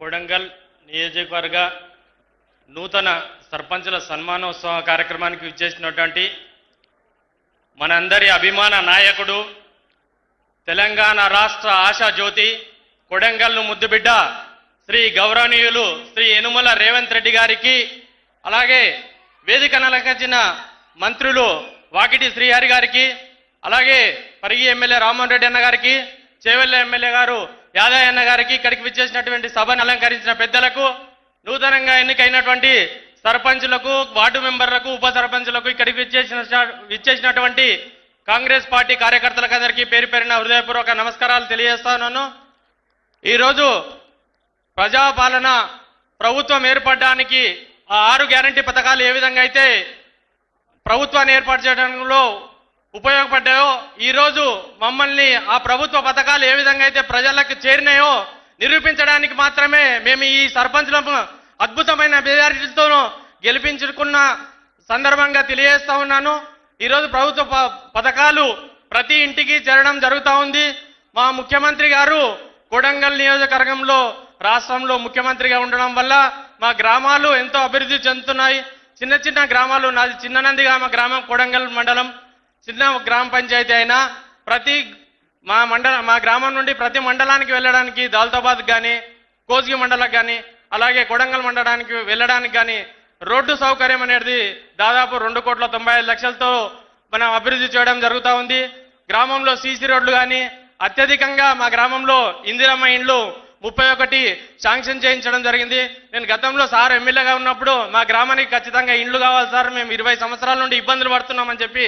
కొడంగల్ నియోజకవర్గ నూతన సర్పంచుల సన్మానోత్సవ కార్యక్రమానికి విచ్చేసినటువంటి మనందరి అభిమాన నాయకుడు తెలంగాణ రాష్ట్ర ఆశా జ్యోతి కొడంగల్ను ముద్దుబిడ్డ శ్రీ గౌరవనీయులు శ్రీ యనుమల రేవంత్ రెడ్డి గారికి అలాగే వేదిక నలకచిన మంత్రులు వాకిటి శ్రీహరి గారికి అలాగే పరిగి ఎమ్మెల్యే రామ్మోహన్ రెడ్డి అన్న గారికి చేవెళ్ళ ఎమ్మెల్యే గారు యాదయ్య గారికి ఇక్కడికి విచ్చేసినటువంటి సభను అలంకరించిన పెద్దలకు నూతనంగా ఎన్నికైనటువంటి సర్పంచులకు వార్డు మెంబర్లకు ఉప సర్పంచులకు ఇక్కడికి విచ్చేసిన విచ్చేసినటువంటి కాంగ్రెస్ పార్టీ కార్యకర్తలకు అందరికీ పేరు పేరిన హృదయపూర్వక నమస్కారాలు తెలియజేస్తాను. ఈరోజు ప్రజాపాలన ప్రభుత్వం ఏర్పడడానికి ఆ ఆరు గ్యారంటీ పథకాలు ఏ విధంగా అయితే ప్రభుత్వాన్ని ఏర్పాటు చేయడంలో ఉపయోగపడ్డాయో ఈరోజు మమ్మల్ని ఆ ప్రభుత్వ పథకాలు ఏ విధంగా అయితే ప్రజలకు చేరినాయో నిరూపించడానికి మాత్రమే మేము ఈ సర్పంచులను అద్భుతమైన మెజారిటీలతో గెలిపించుకున్న సందర్భంగా తెలియజేస్తా ఉన్నాను. ఈరోజు ప్రభుత్వ ప- పథకాలు ప్రతి ఇంటికి చేరడం జరుగుతూ ఉంది. మా ముఖ్యమంత్రి గారు కొడంగల్ నియోజకవర్గంలో రాష్ట్రంలో ముఖ్యమంత్రిగా ఉండడం వల్ల మా గ్రామాలు ఎంతో అభివృద్ధి చెందుతున్నాయి. చిన్న చిన్న గ్రామాలు నాది చిన్ననందిగామ గ్రామం కొడంగల్ మండలం. చిన్న గ్రామ పంచాయతీ అయినా ప్రతి మా మండల మా గ్రామం నుండి ప్రతి మండలానికి వెళ్ళడానికి దాల్తాబాద్ కానీ కోజ్గి మండలకు కానీ అలాగే కొడంగల్ మండలానికి వెళ్ళడానికి కానీ రోడ్డు సౌకర్యం అనేది దాదాపు రెండు కోట్ల తొంభై ఐదు లక్షలతో మనం అభివృద్ధి చేయడం జరుగుతూ ఉంది. గ్రామంలో సీసీ రోడ్లు కానీ అత్యధికంగా మా గ్రామంలో ఇందిరమ్మ ఇండ్లు ముప్పై ఒకటి శాంక్షన్ చేయించడం జరిగింది. నేను గతంలో సార్ ఎమ్మెల్యేగా ఉన్నప్పుడు మా గ్రామానికి ఖచ్చితంగా ఇండ్లు కావాలి సార్ మేము ఇరవై సంవత్సరాల నుండి ఇబ్బందులు పడుతున్నామని చెప్పి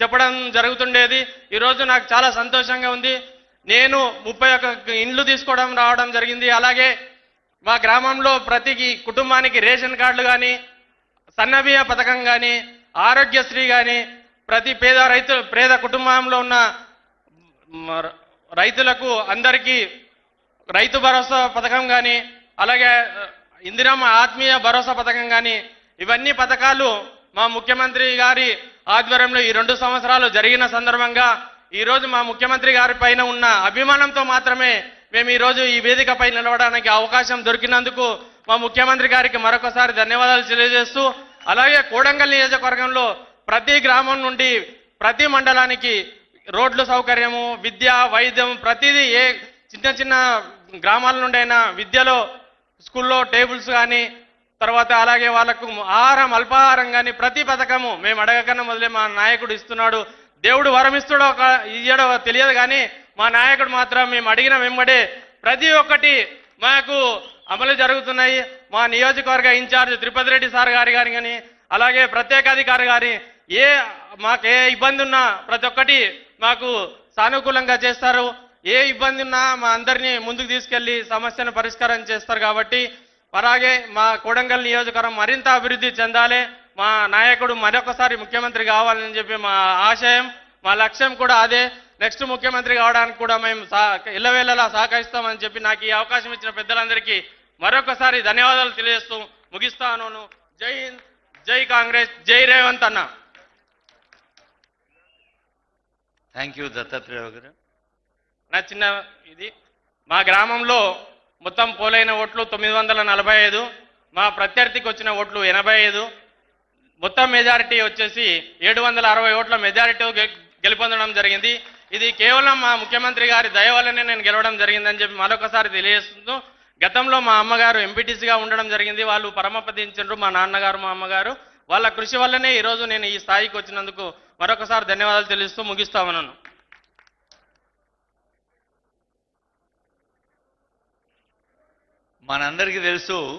చెప్పడం జరుగుతుండేది. ఈరోజు నాకు చాలా సంతోషంగా ఉంది. నేను ముప్పై ఒక్క ఇండ్లు తీసుకోవడం రావడం జరిగింది. అలాగే మా గ్రామంలో ప్రతి కుటుంబానికి రేషన్ కార్డులు కానీ సన్నబియ్య పథకం కానీ ఆరోగ్యశ్రీ కానీ ప్రతి పేద రైతు పేద కుటుంబంలో ఉన్న రైతులకు అందరికీ రైతు భరోసా పథకం కానీ అలాగే ఇందిరమ్మ ఆత్మీయ భరోసా పథకం కానీ ఇవన్నీ పథకాలు మా ముఖ్యమంత్రి గారి ఆధ్వర్యంలో ఈ రెండు సంవత్సరాలు జరిగిన సందర్భంగా ఈరోజు మా ముఖ్యమంత్రి గారి పైన ఉన్న అభిమానంతో మాత్రమే మేము ఈరోజు ఈ వేదికపై నిలవడానికి అవకాశం దొరికినందుకు మా ముఖ్యమంత్రి గారికి మరొకసారి ధన్యవాదాలు తెలియజేస్తూ అలాగే కోడంగల్ నియోజకవర్గంలో ప్రతి గ్రామం నుండి ప్రతి మండలానికి రోడ్లు సౌకర్యము విద్య వైద్యం ప్రతిదీ ఏ చిన్న చిన్న గ్రామాల నుండి అయినా విద్యలో స్కూల్లో టేబుల్స్ కానీ తర్వాత అలాగే వాళ్ళకు ఆహారం అల్పాహారం కానీ ప్రతి పథకము మేము అడగకన్నా మొదలే మా నాయకుడు ఇస్తున్నాడు. దేవుడు వరం ఇస్తాడో ఒక ఇయ్యడో తెలియదు కానీ మా నాయకుడు మాత్రం మేము అడిగిన వెంబడే ప్రతి ఒక్కటి మాకు అమలు జరుగుతున్నాయి. మా నియోజకవర్గ ఇన్ఛార్జ్ తిరుపతి రెడ్డి సార్ గారి గారి కానీ అలాగే ప్రత్యేకాధికారి గారి ఏ మాకు ఏ ఇబ్బంది ఉన్నా ప్రతి ఒక్కటి మాకు సానుకూలంగా చేస్తారు. ఏ ఇబ్బంది ఉన్నా మా అందరినీ ముందుకు తీసుకెళ్ళి సమస్యను పరిష్కారం చేస్తారు కాబట్టి అలాగే మా కొడంగల్ నియోజకవర్గం మరింత అభివృద్ధి చెందాలి. మా నాయకుడు మరొకసారి ముఖ్యమంత్రి కావాలని చెప్పి మా ఆశయం మా లక్ష్యం కూడా అదే. నెక్స్ట్ ముఖ్యమంత్రి కావడానికి కూడా మేము ఇళ్ళవేళలా సహకరిస్తామని చెప్పి నాకు ఈ అవకాశం ఇచ్చిన పెద్దలందరికీ మరొకసారి ధన్యవాదాలు తెలియజేస్తూ ముగిస్తాను. జై హింద్ జై కాంగ్రెస్ జై రేవంత్ అన్న. థ్యాంక్ యూ దత్తాత్రేయ గారు. నా చిన్న ఇది మా గ్రామంలో మొత్తం పోలైన ఓట్లు తొమ్మిది వందల నలభై ఐదు మా ప్రత్యర్థికి వచ్చిన ఓట్లు ఎనభై ఐదు. మొత్తం మెజారిటీ వచ్చేసి ఏడు వందల అరవై ఓట్ల మెజారిటీ గె- గెలుపొందడం జరిగింది. ఇది కేవలం మా ముఖ్యమంత్రి గారి దయ వల్లనే నేను గెలవడం జరిగిందని చెప్పి మరొకసారి తెలియజేస్తూ గతంలో మా అమ్మగారు ఎంపీటీసీగా ఉండడం జరిగింది. వాళ్ళు పరమపదించారు మా నాన్నగారు మా అమ్మగారు. వాళ్ళ కృషి వల్లనే ఈరోజు నేను ఈ స్థాయికి వచ్చినందుకు మరొకసారి ధన్యవాదాలు తెలుస్తూ ముగిస్తామన్నాను మనందరికీ తెలుసు